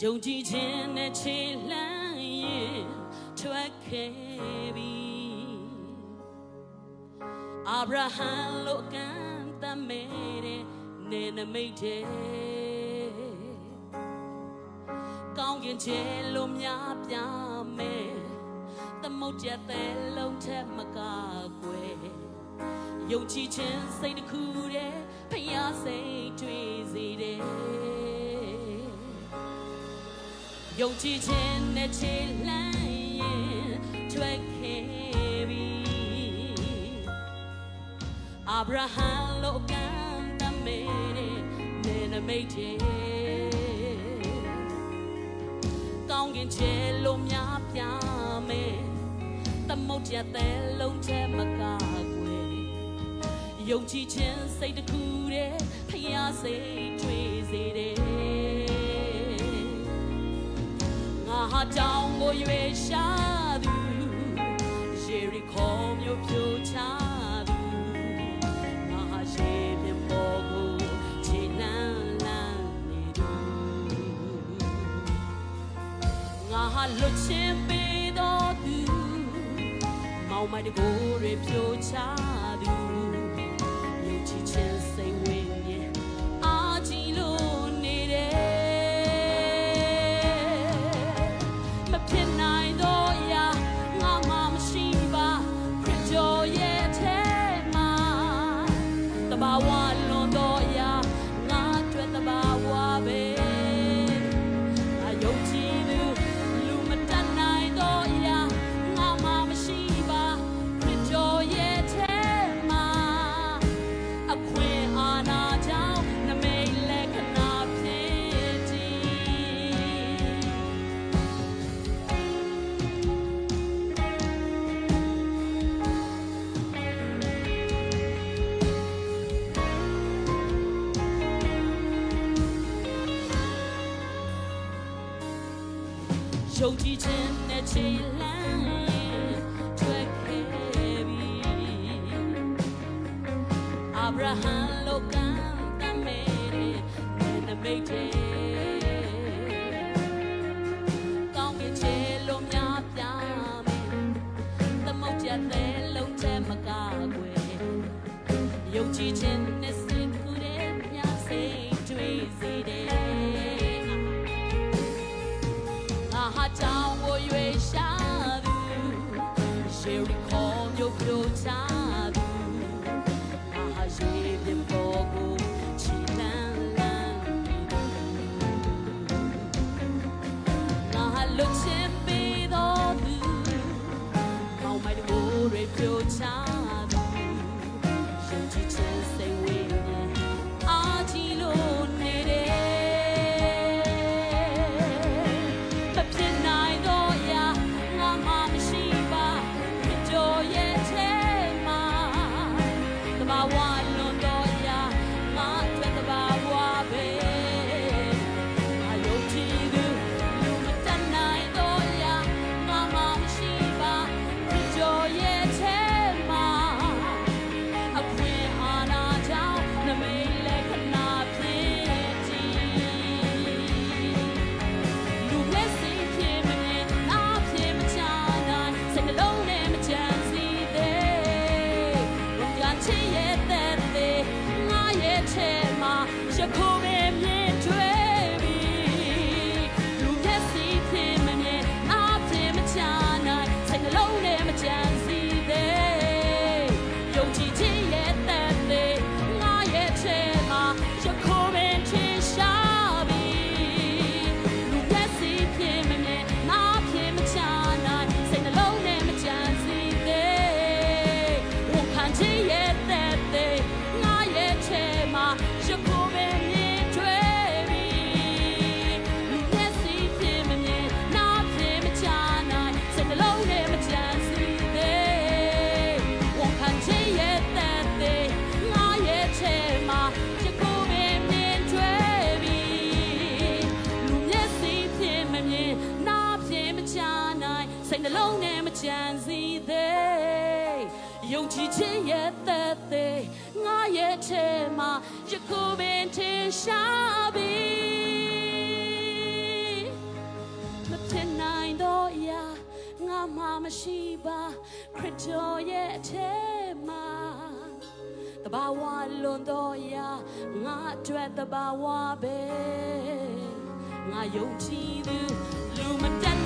ယုံကြည်ခြင်းနဲ့ခြေလှမ်းရင်ထွက်ခဲ့ပြီအာဗြဟံလိုကံတမဲတဲ့နေနမိတ်တဲ့ကောင်းကင်ကျဲလိုများပြမယ်သမုတ်ကျက်တဲ့လုံးထက်မကကွယ်ယုံကြည်ခြင်းစိတ်တစ်ခုတည်းဖျားစိတ်တွေ့စေတယ် ယုံကြည်ခြင်းနဲ့ခြေလှမ်းရင်ထွက်ခဲ့ပြီအာဗြဟံလိုကံတမဲတဲ့နေနမိတ်တဲ့ကောင်းကင်ကျဲလိုများပြမယ်သမုတ်ကျက်တဲ့လုံးထဲမကကွယ်ယုံကြည်ခြင်းစိတ်တစ်ခုတည်းဖျားစိတ်တွေ့စေတယ်ငါ ဟာတောင်ကိုရွေရှာသူယေရီခေါမြို့ပြိုချသူငါဟာရှေးပြပေါ်ကိုခြေလန်းလန်းနေသူငါဟာလွတ်ချင်းပေးတော်သူမောင်မိုက်တကိုယ်တွေပြိုချသူ ယုံကြည်ခြင်းနဲ့ခြေလှမ်းရင်ထွက်ခဲ့ပြီအာဗြဟံလောကံတမဲတဲ့နမိတ်တဲ့ကောင်းကင်ခြေလုံးများပြမယ်သမုတ်ကျတဲ့လုံးထဲမကကွယ်ယုံကြည်ခြင်းနဲ့ ငါ စိတ်နှလုံးနဲ့မချမ်းစီသေးယုံကြည်ခြင်းရဲ့သက်သေးငါရဲ့ထဲမှာယခုပင်ထင်ရှားပြီမထင်နိုင်တော့ရာငါမှမရှိပါခရစ်တော်ရဲ့အထဲမှာတဘာဝလွန်တော့ရာငါအတွက်တဘာဝပဲငါယုံကြည်သူလူမတတ်